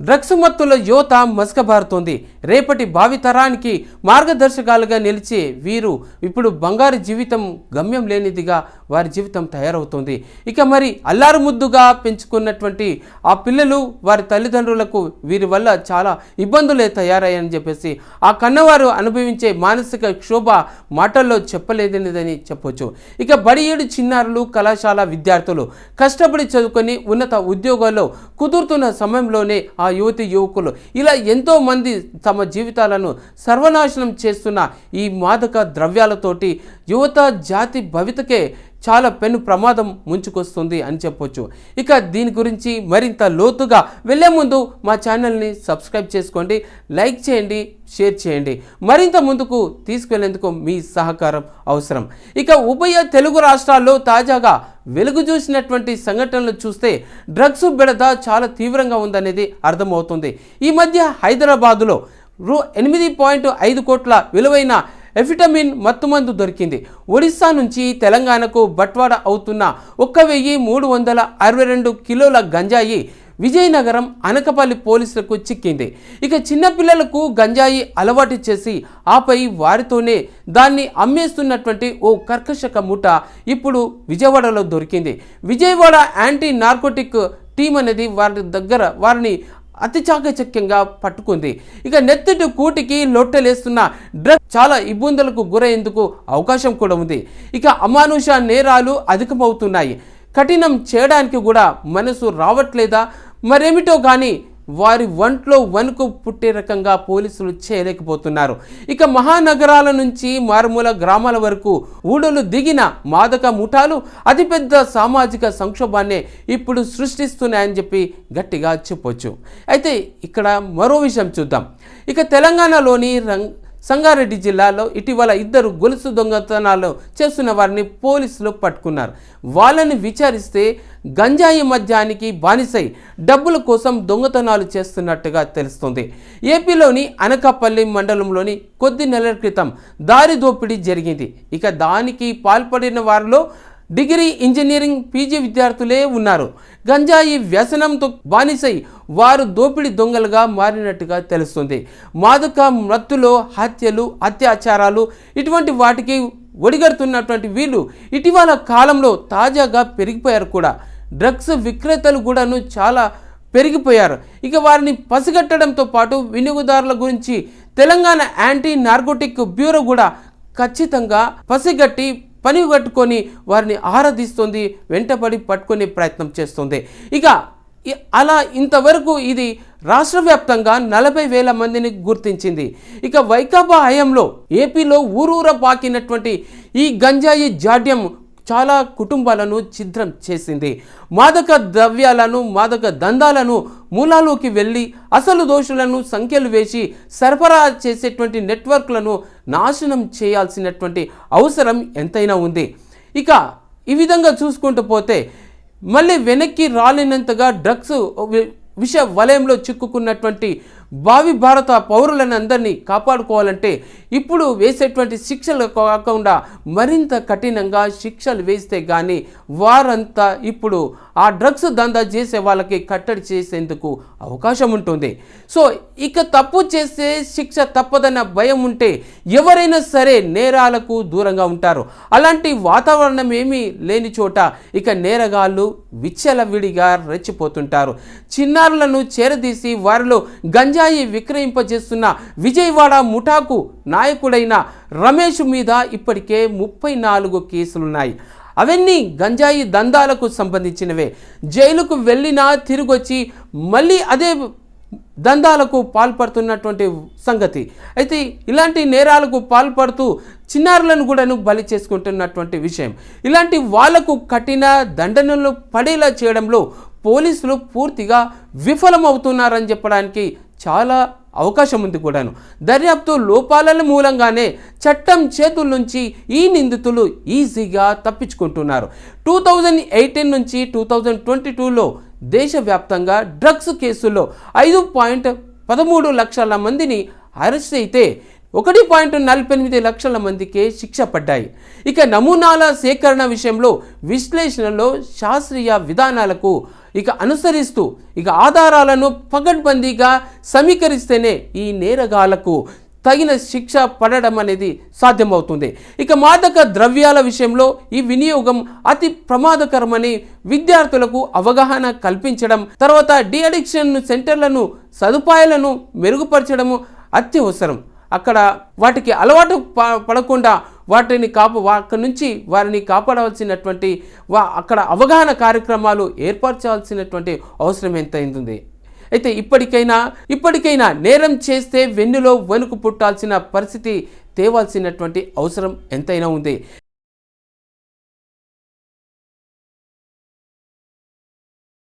Drugs మత్తుల యువత మసకబారుతోంది. రేపటి భావితరానికి మార్గదర్శకాలుగా నిలిచే వీరు ఇప్పుడు బంగారు జీవితం గమ్యం లేనిదిగా వారి జీవితం తయారవుతుంది. ఇక మరి అల్లారు ముద్దుగా పెంచుకున్నటువంటి ఆ పిల్లలు వారి తల్లిదండ్రులకు వీరి వల్ల చాలా ఇబ్బందులే తయారయ్యాయని చెప్పేసి ఆ కన్నవారు అనుభవించే మానసిక క్షోభ మాటల్లో చెప్పలేదనేదని చెప్పొచ్చు. ఇక బడి ఏడు చిన్నారులు కళాశాల విద్యార్థులు కష్టపడి చదువుకొని ఉన్నత ఉద్యోగాల్లో కుదురుతున్న సమయంలోనే ఆ ఆ యువతి యువకులు. ఇలా ఎంతోమంది తమ జీవితాలను సర్వనాశనం చేస్తున్న ఈ మాదక ద్రవ్యాలతోటి యువత జాతి భవితకే చాలా పెను ప్రమాదం ముంచుకొస్తుంది అని చెప్పొచ్చు. ఇక దీని గురించి మరింత లోతుగా వెళ్ళే ముందు మా ఛానల్ని సబ్స్క్రైబ్ చేసుకోండి లైక్ చేయండి షేర్ చేయండి. మరింత ముందుకు తీసుకెళ్ళేందుకు మీ సహకారం అవసరం. ఇక ఉభయ తెలుగు రాష్ట్రాల్లో తాజాగా వెలుగు చూసినటువంటి సంఘటనలు చూస్తే డ్రగ్స్ బెడద చాలా తీవ్రంగా ఉందనేది అర్థమవుతుంది. ఈ మధ్య హైదరాబాదులో రూ ఎనిమిది పాయింట్ ఐదు కోట్ల విలువైన ఎఫిటమిన్ మత్తుమందు దొరికింది. ఒడిశా నుంచి తెలంగాణకు బట్వాడ అవుతున్న ఒక్క వెయ్యి మూడు వందల అరవై రెండు కిలోల గంజాయి విజయనగరం అనకపల్లి పోలీసులకు చిక్కింది. ఇక చిన్నపిల్లలకు గంజాయి అలవాటు చేసి ఆపై వారితోనే దాన్ని అమ్మేస్తున్నటువంటి ఓ కర్కశక ముఠ ఇప్పుడు విజయవాడలో దొరికింది. విజయవాడ యాంటీ నార్కోటిక్ టీం అనేది వారి దగ్గర వారిని అతి చాకచక్యంగా పట్టుకుంది. ఇక నెత్తిటి కూటికి లొట్టలేస్తున్న డ్రగ్ చాలా ఇబ్బందులకు గురయ్యేందుకు అవకాశం కూడా ఉంది. ఇక అమానుష నేరాలు అధికమవుతున్నాయి. కఠినం చేయడానికి కూడా మనసు రావట్లేదా? మరేమిటో కానీ వారి ఒంట్లో వణుకు పుట్టే రకంగా పోలీసులు చేయలేకపోతున్నారు. ఇక మహానగరాల నుంచి మారుమూల గ్రామాల వరకు ఊడలు దిగిన మాదక ముఠాలు అతిపెద్ద సామాజిక సంక్షోభాన్ని ఇప్పుడు సృష్టిస్తున్నాయని చెప్పి గట్టిగా చెప్పొచ్చు. అయితే ఇక్కడ మరో విషయం చూద్దాం. ఇక తెలంగాణలోని రంగ్ సంగారెడ్డి జిల్లాలో ఇటీవల ఇద్దరు గొలుసు దొంగతనాలు చేస్తున్న వారిని పోలీసులు పట్టుకున్నారు. వాళ్ళని విచారిస్తే గంజాయి మద్యానికి బానిసై డబ్బుల కోసం దొంగతనాలు చేస్తున్నట్టుగా తెలుస్తుంది. ఏపీలోని అనకాపల్లి మండలంలోని కొద్ది నెలల క్రితం దారి దోపిడీ జరిగింది. ఇక దానికి పాల్పడిన వారిలో డిగ్రీ ఇంజనీరింగ్ పీజీ విద్యార్థులే ఉన్నారు. గంజాయి వ్యసనంతో బానిసై వారు దోపిడీ దొంగలుగా మారినట్టుగా తెలుస్తుంది. మాదక మత్తులో హత్యలు అత్యాచారాలు ఇటువంటి వాటికి ఒడిగడుతున్నటువంటి వీళ్ళు ఇటీవల కాలంలో తాజాగా పెరిగిపోయారు కూడా. డ్రగ్స్ విక్రేతలు కూడాను చాలా పెరిగిపోయారు. ఇక వారిని పసిగట్టడంతో పాటు వినియోగదారుల గురించి తెలంగాణ యాంటీ నార్కోటిక్ బ్యూరో కూడా ఖచ్చితంగా పసిగట్టి పని కట్టుకొని వారిని ఆరాధిస్తుంది వెంటబడి పట్టుకునే ప్రయత్నం చేస్తుంది. ఇక అలా ఇంతవరకు ఇది రాష్ట్ర వ్యాప్తంగా నలభై వేల మందిని గుర్తించింది. ఇక వైకాపా హయాంలో ఏపీలో ఊరూర పాకినటువంటి ఈ గంజాయి జాడ్యం చాలా కుటుంబాలను ఛిద్రం చేసింది. మాదక ద్రవ్యాలను మాదక దందాలను మూలాలోకి వెళ్ళి అసలు దోషులను సంఖ్యలు వేసి సరఫరా చేసేటువంటి నెట్వర్క్లను నాశనం చేయాల్సినటువంటి అవసరం ఎంతైనా ఉంది. ఇక ఈ విధంగా చూసుకుంటూ పోతే మళ్ళీ వెనక్కి రాలేనంతగా డ్రగ్స్ విష వలయంలో చిక్కుకున్నటువంటి భావి భారత పౌరులను అందరినీ కాపాడుకోవాలంటే ఇప్పుడు వేసేటువంటి శిక్షలు కాకుండా మరింత కఠినంగా శిక్షలు వేస్తే కానీ వారంతా ఇప్పుడు ఆ డ్రగ్స్ దందా చేసే వాళ్ళకి కట్టడి చేసేందుకు అవకాశం ఉంటుంది. సో ఇక తప్పు చేస్తే శిక్ష తప్పదన్న భయం ఉంటే ఎవరైనా సరే నేరాలకు దూరంగా ఉంటారు. అలాంటి వాతావరణం ఏమీ లేని చోట ఇక నేరగాళ్ళు విచ్చలవిడిగా రెచ్చిపోతుంటారు. చిన్నారులను చేరదీసి వారిలో గంజ గంజాయి విక్రయింపజేస్తున్న విజయవాడ ముఠాకు నాయకుడైన రమేష్ మీద ఇప్పటికే ముప్పై నాలుగు కేసులున్నాయి. అవన్నీ గంజాయి దందాలకు సంబంధించినవే. జైలుకు వెళ్ళినా తిరిగొచ్చి మళ్ళీ అదే దందాలకు పాల్పడుతున్నటువంటి సంగతి. అయితే ఇలాంటి నేరాలకు పాల్పడుతూ చిన్నారులను కూడాను బలి చేసుకుంటున్నటువంటి విషయం. ఇలాంటి వాళ్ళకు కఠిన దండనలు పడేలా చేయడంలో పోలీసులు పూర్తిగా విఫలమవుతున్నారని చెప్పడానికి చాలా అవకాశం ఉంది కూడాను. దర్యాప్తు లోపాల మూలంగానే చట్టం చేతుల నుంచి ఈ నిందితులు ఈజీగా తప్పించుకుంటున్నారు. టూ థౌజండ్ ఎయిటీన్ నుంచి టూ థౌజండ్ ట్వంటీ టూలో దేశవ్యాప్తంగా డ్రగ్స్ కేసుల్లో ఐదు పాయింట్ పదమూడు లక్షల మందిని అరెస్ట్ అయితే ఒకటి పాయింట్ నలభై ఎనిమిది లక్షల మందికే శిక్ష పడ్డాయి. ఇక నమూనాల సేకరణ విషయంలో విశ్లేషణలో శాస్త్రీయ విధానాలకు ఇక అనుసరిస్తూ ఇక ఆధారాలను పగడ్బందీగా సమీకరిస్తేనే ఈ నేరగాళ్ళకు తగిన శిక్ష పడడం అనేది సాధ్యమవుతుంది. ఇక మాదక ద్రవ్యాల విషయంలో ఈ వినియోగం అతి ప్రమాదకరమని విద్యార్థులకు అవగాహన కల్పించడం తర్వాత డిఅడిక్షన్ సెంటర్లను సదుపాయాలను మెరుగుపరచడము అత్యవసరం. అక్కడ వాటికి అలవాటు ప- పడకుండా వాటిని కాపు అక్కడి నుంచి వారిని కాపాడవలసినటువంటి వా అక్కడ అవగాహన కార్యక్రమాలు ఏర్పరచాల్సినటువంటి అవసరం ఎంతైంది? అయితే ఇప్పటికైనా ఇప్పటికైనా నేరం చేస్తే వెన్నులో వణుకు పుట్టాల్సిన పరిస్థితి తేవాల్సినటువంటి అవసరం ఎంతైనా ఉంది.